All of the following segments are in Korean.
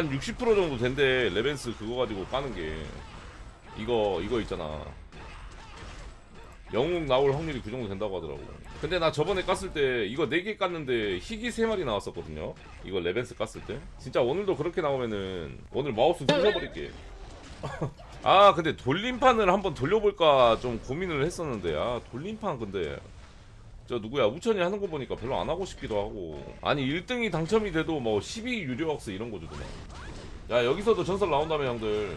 한 60% 정도 된대 레벤스 그거 가지고 까는 게. 이거 이거 있잖아. 영웅 나올 확률이 그 정도 된다고 하더라고. 근데 나 저번에 깠을 때 이거 4개 깠는데 희귀 3마리 나왔었거든요. 이거 레벤스 깠을 때. 진짜 오늘도 그렇게 나오면은 오늘 마우스 눌러버릴게. 아 근데 돌림판을 한번 돌려볼까 좀 고민을 했었는데 아 돌림판 근데 저 누구야? 우천이 하는 거 보니까 별로 안 하고 싶기도 하고. 아니 1등이 당첨이 돼도 뭐 12 유료 학스 이런 거 주더만 야 여기서도 전설 나온다며 형들.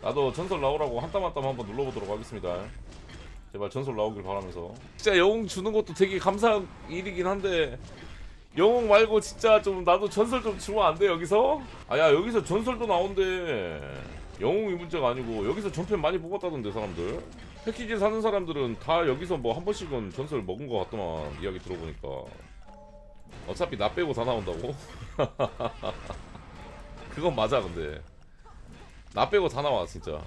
나도 전설 나오라고 한 땀 한 땀 한번 눌러보도록 하겠습니다. 제발 전설 나오길 바라면서. 진짜 영웅 주는 것도 되게 감사한 일이긴 한데 영웅 말고 진짜 좀 나도 전설 좀 주면 안 돼 여기서? 아 야 여기서 전설도 나온대. 영웅이 문제가 아니고 여기서 전편 많이 뽑았다던데 사람들 패키지 사는 사람들은 다 여기서 뭐 한 번씩은 전설 먹은 것 같더만 이야기 들어보니까. 어차피 나 빼고 다 나온다고? 그건 맞아 근데. 나 빼고 다 나와 진짜.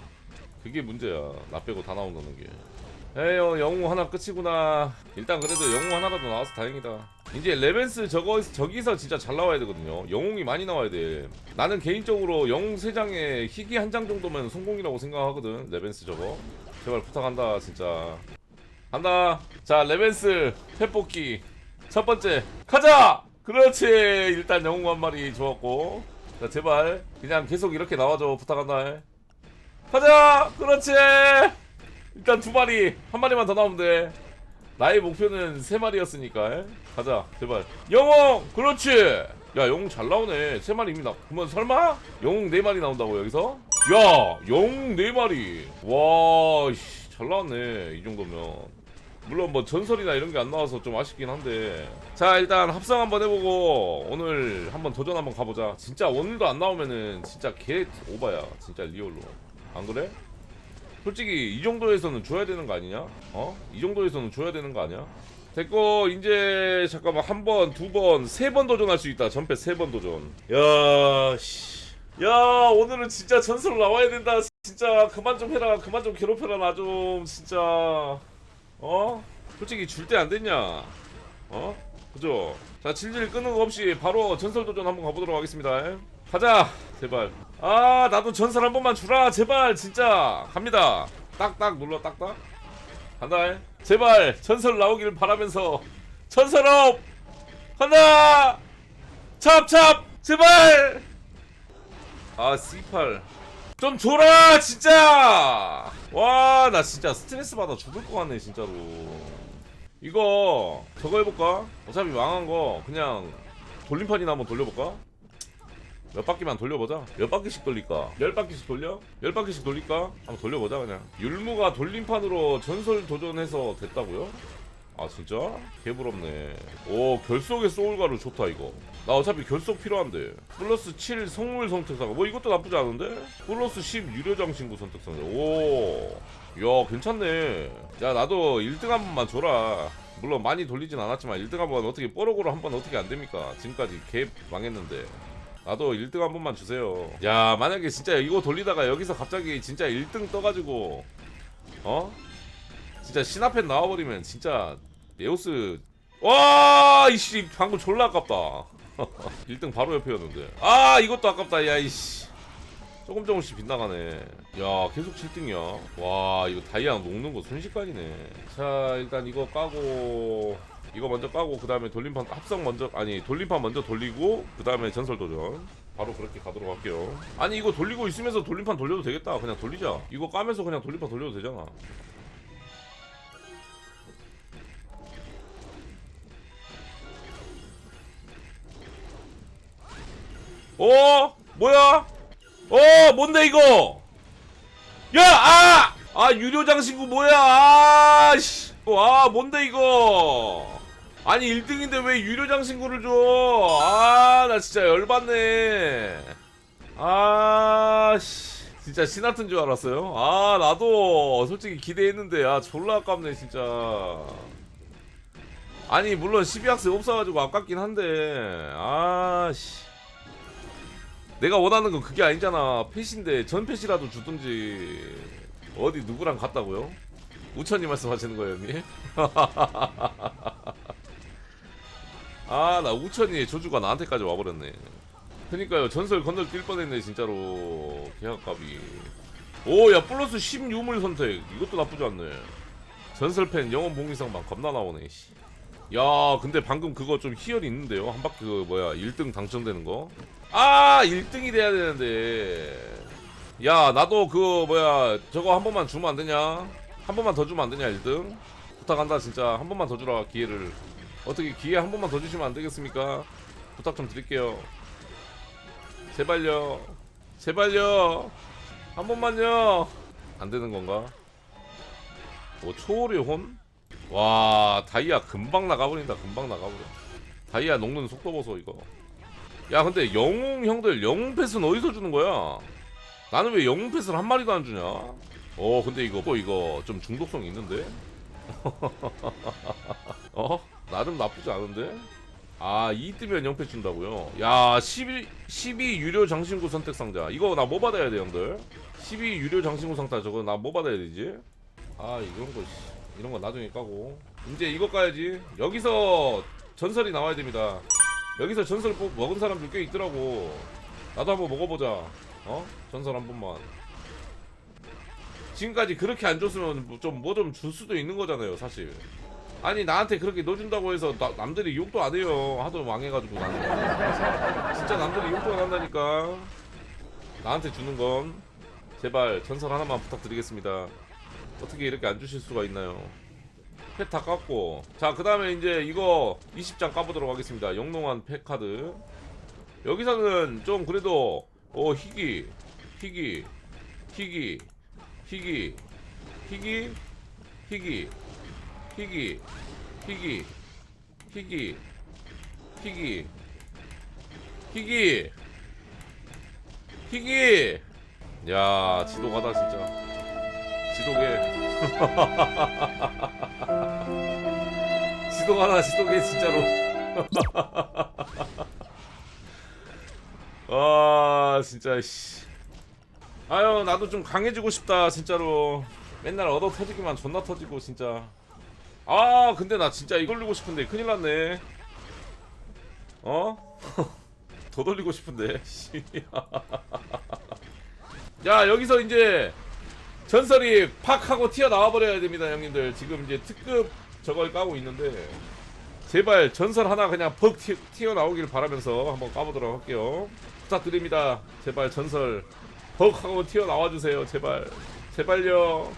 그게 문제야 나 빼고 다 나온다는 게. 에휴 영웅 하나 끝이구나. 일단 그래도 영웅 하나라도 나와서 다행이다. 이제 레벤스 저거 저기서 진짜 잘 나와야 되거든요. 영웅이 많이 나와야 돼. 나는 개인적으로 영웅 3장에 희귀 한 장 정도면 성공이라고 생각하거든 레벤스 저거 제발 부탁한다 진짜. 간다. 자 레벤스 회뽑기 첫 번째. 가자! 그렇지! 일단 영웅 한 마리 좋았고. 자 제발 그냥 계속 이렇게 나와줘 부탁한다 가자! 그렇지! 일단 두 마리 한 마리만 더 나오면 돼. 나의 목표는 세 마리였으니까. 가자 제발. 영웅! 그렇지! 야 영웅 잘 나오네. 세 마리 나 그러면 설마? 영웅 네 마리 나온다고 여기서 야 영웅 네 마리 와잘 나왔네 이 정도면 물론 뭐 전설이나 이런 게 안 나와서 좀 아쉽긴 한데 자 일단 합성 한번 해보고 오늘 한번 도전 한번 가보자 진짜 오늘도 안 나오면은 진짜 개 오바야 진짜 리얼로 안 그래? 솔직히 이 정도에서는 줘야 되는 거 아니냐? 어? 이 정도에서는 줘야 되는 거 아니야? 됐고 이제 잠깐만 한 번, 두 번, 세 번 도전할 수 있다. 전패 세 번 도전. 야, 씨. 야, 오늘은 진짜 전설 나와야 된다. 진짜 그만 좀 해라. 그만 좀 괴롭혀라 나 좀 진짜. 어? 솔직히 줄 때 안 됐냐? 어? 그죠? 자, 질질 끄는 거 없이 바로 전설 도전 한번 가보도록 하겠습니다. 가자, 제발. 아, 나도 전설 한 번만 주라, 제발, 진짜. 갑니다. 딱딱 눌러, 딱딱. 간다. 제발 전설 나오기를 바라면서 전설업 간다. 찹찹, 제발. 아, C8. 좀 줘라, 진짜. 와, 나 진짜 스트레스 받아 죽을 것 같네, 진짜로. 이거 저거 해볼까? 어차피 망한 거 그냥 돌림판이나 한번 돌려볼까? 몇 바퀴만 돌려보자. 몇 바퀴씩 돌릴까? 열 바퀴씩 돌려? 열 바퀴씩 돌릴까? 한번 돌려보자 그냥. 율무가 돌림판으로 전설 도전해서 됐다고요? 아 진짜? 개부럽네. 오 결속의 소울가루 좋다 이거. 나 어차피 결속 필요한데. 플러스 7 성물 선택사가 뭐 이것도 나쁘지 않은데? 플러스 10 유료장 친구 선택사가. 오. 야 괜찮네. 야 나도 1등 한 번만 줘라. 물론 많이 돌리진 않았지만 1등 한 번 어떻게 뽀록으로 한 번 어떻게 안 됩니까? 지금까지 개 망했는데. 나도 1등 한 번만 주세요. 야, 만약에 진짜 이거 돌리다가 여기서 갑자기 진짜 1등 떠가지고, 어? 진짜 신화팬 나와버리면 진짜 에오스, 와, 이씨, 방금 졸라 아깝다. 1등 바로 옆이었는데. 아, 이것도 아깝다, 야, 이씨. 조금 조금씩 빗나가네. 야, 계속 7등이야. 와, 이거 다이아 녹는 거 순식간이네. 자, 일단 이거 까고, 이거 먼저 까고 그 다음에 돌림판 합성 먼저 아니 돌림판 먼저 돌리고 그 다음에 전설 도전 바로 그렇게 가도록 할게요 아니 이거 돌리고 있으면서 돌림판 돌려도 되겠다 그냥 돌리자 이거 까면서 그냥 돌림판 돌려도 되잖아 어 뭐야 어 뭔데 이거 야 아 아 유료 장 신구 뭐야 아 씨 아 뭔데 이거 아니 1등인데 왜 유료 장 신구를 줘? 아, 나 진짜 열받네. 아, 씨. 진짜 신하튼 줄 알았어요? 아, 나도 솔직히 기대했는데, 아, 졸라 아깝네, 진짜. 아니, 물론 12학생 없어가지고 아깝긴 한데, 아, 씨. 내가 원하는 건 그게 아니잖아. 펫인데, 전 펫이라도 주든지. 어디 누구랑 갔다고요? 우천이 말씀하시는 거예요, 형님? 아나 우천이의 조주가 나한테까지 와버렸네 그니까요 전설 건널 뛸 뻔했네 진짜로 계약값이 오야 플러스 16물 선택 이것도 나쁘지 않네 전설팬 영원 봉기상방 겁나 나오네 씨. 야 근데 방금 그거 좀 희열이 있는데요? 한 바퀴 그 뭐야 1등 당첨되는 거아 1등이 돼야 되는데. 야 나도 그 뭐야 저거 한 번만 주면 안 되냐? 한 번만 더 주면 안 되냐 1등? 부탁한다 진짜. 한 번만 더 주라 기회를. 어떻게 기회 한 번만 더 주시면 안 되겠습니까? 부탁 좀 드릴게요. 제발요. 제발요. 한 번만요. 안 되는 건가? 오 초월의 혼? 와 다이아 금방 나가버린다 금방 나가버려 다이아 녹는 속도 보소 이거 야 근데 영웅 형들 영웅 패스는 어디서 주는 거야 나는 왜 영웅 패스를 한 마리도 안 주냐 어 근데 이거 뭐 이거 좀 중독성 있는데 어 나름 나쁘지 않은데 아, 이 뜨면 영패 준다고요? 야, 12, 12 유료 장신구 선택 상자. 이거 나 뭐 받아야 돼, 형들? 12 유료 장신구 상자 저거 나 뭐 받아야 되지? 아, 이런 거, 씨. 이런 거 나중에 까고. 이제 이거 까야지. 여기서 전설이 나와야 됩니다. 여기서 전설 뽑 먹은 사람들 꽤 있더라고. 나도 한번 먹어보자. 어? 전설 한 번만. 지금까지 그렇게 안 줬으면 좀 뭐 좀 줄 수도 있는 거잖아요, 사실. 아니 나한테 그렇게 넣어준다고 해서 나- 남들이 욕도 안 해요 하도 망해가지고 나는 진짜 남들이 욕도 안 한다니까 나한테 주는 건 제발 전설 하나만 부탁드리겠습니다 어떻게 이렇게 안 주실 수가 있나요 펫다 깎고 자 그 다음에 이제 이거 20장 까보도록 하겠습니다 영롱한 펫 카드 여기서는 좀 그래도 어 희귀 희귀 희귀 희귀 희귀 희귀 희귀 희귀 희귀 희귀 희귀 희귀 야 지도가다 진짜 지도계 지도가다 지도계 진짜로. 아 진짜 씨. 아유 나도 좀 강해지고 싶다 진짜로. 맨날 얻어 터지기만 존나 터지고 진짜. 아 근데 나 진짜 이걸 돌리고 싶은데. 큰일 났네. 어? 더 돌리고 싶은데 씨. 야 여기서 이제 전설이 팍 하고 튀어나와 버려야 됩니다 형님들. 지금 이제 특급 저걸 까고 있는데 제발 전설 하나 그냥 퍽 튀, 튀어나오길 바라면서 한번 까보도록 할게요. 부탁드립니다. 제발 전설 퍽 하고 튀어나와 주세요. 제발. 제발요.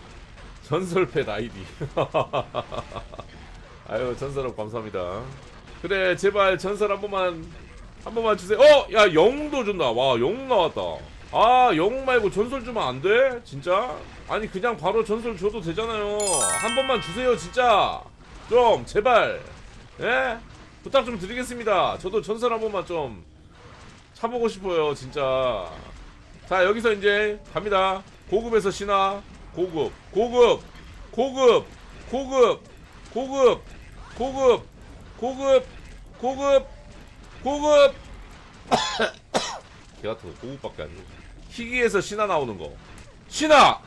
전설패 아이디. 아유 전설업 감사합니다. 그래 제발 전설 한 번만 한 번만 주세요. 어! 야 영웅도 준다. 와 영웅 나왔다 아 영웅 말고 전설 주면 안 돼? 진짜? 아니 그냥 바로 전설 줘도 되잖아요 한 번만 주세요 진짜 좀 제발 예? 부탁 좀 드리겠습니다 저도 전설 한 번만 좀 차보고 싶어요 진짜 자 여기서 이제 갑니다 고급에서 신화 고급 고급 고급 고급 고급 고급 고급 고급 고급 개 같은 거 고급밖에 안 돼. 희귀에서 신화 나오는 거 신화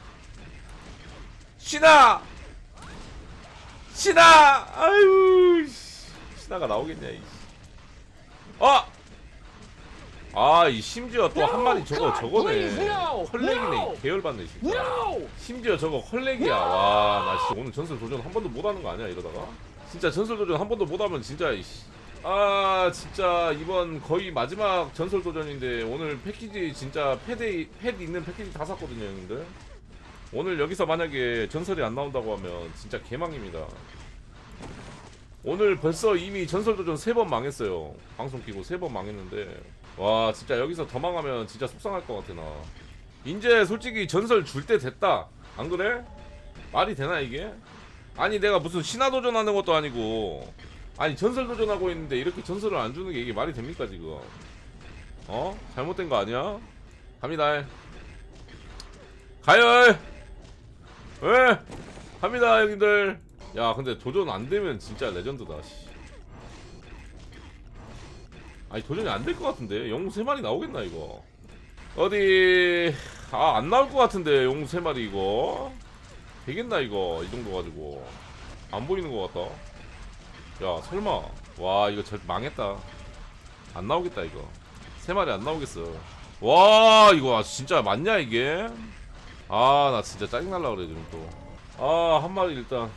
신화 신화 아유 씨. 신화가 나오겠냐 이 아! 아, 이 심지어 또 한 마리 저거 저거네. 헐렉이네. 이 계열받네 진짜. 심지어 저거 헐렉이야. 와, 나 진짜 오늘 전설 도전 한 번도 못 하는 거 아니야 이러다가? 진짜 전설 도전 한 번도 못 하면 진짜 이씨. 아, 진짜 이번 거의 마지막 전설 도전인데 오늘 패키지 진짜 패드 패드 있는 패키지 다 샀거든요, 형님들. 오늘 여기서 만약에 전설이 안 나온다고 하면 진짜 개망입니다. 오늘 벌써 이미 전설 도전 세번 망했어요. 방송 키고 세번 망했는데 와 진짜 여기서 더 망하면 진짜 속상할 것 같아 나. 이제 솔직히 전설 줄 때 됐다. 안 그래? 말이 되나 이게? 아니 내가 무슨 신화 도전 하는 것도 아니고 아니 전설 도전하고 있는데 이렇게 전설을 안 주는 게 이게 말이 됩니까 지금? 어? 잘못된 거 아니야? 갑니다. 가요. 왜? 갑니다 형님들. 야 근데 도전 안 되면 진짜 레전드다. 씨. 아니 도전이 안 될 것 같은데 영웅 세 마리 나오겠나 이거? 어디 아 안 나올 것 같은데 영웅 세 마리 이거 되겠나 이거 이 정도 가지고 안 보이는 것 같다. 야 설마. 와 이거 절 망했다. 안 나오겠다 이거. 세 마리 안 나오겠어. 와 이거 진짜 맞냐 이게? 아 나 진짜 짜증날라 그래 지금 또아 한 마리 일단.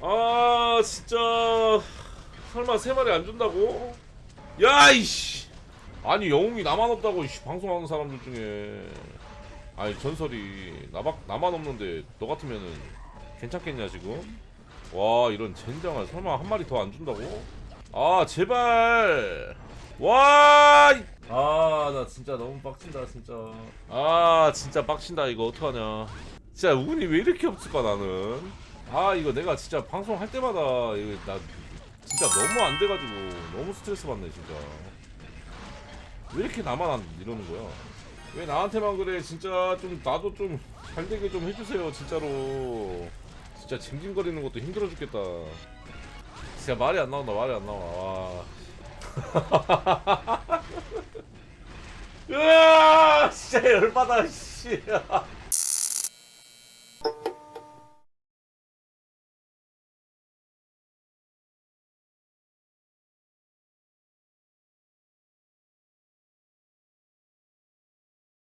아 진짜. 설마 세 마리 안 준다고? 야이씨. 아니 영웅이 나만 없다고 이씨 방송하는 사람들 중에. 아니 전설이 나밖 나만 없는데 너 같으면은 괜찮겠냐 지금 와 이런 젠장을 설마 한 마리 더 안 준다고 아 제발 와! 아, 나 진짜 너무 빡친다, 진짜. 아, 진짜 빡친다, 이거 어떡하냐. 진짜 운이 왜 이렇게 없을까, 나는. 아, 이거 내가 진짜 방송할 때마다, 이거 나 진짜 너무 안 돼가지고, 너무 스트레스 받네, 진짜. 왜 이렇게 나만 안 이러는 거야? 왜 나한테만 그래, 진짜 좀, 나도 좀 잘 되게 좀 해주세요, 진짜로. 진짜 징징거리는 것도 힘들어 죽겠다. 진짜 말이 안 나온다, 말이 안 나와. 와. 으아 진짜 열받아 씨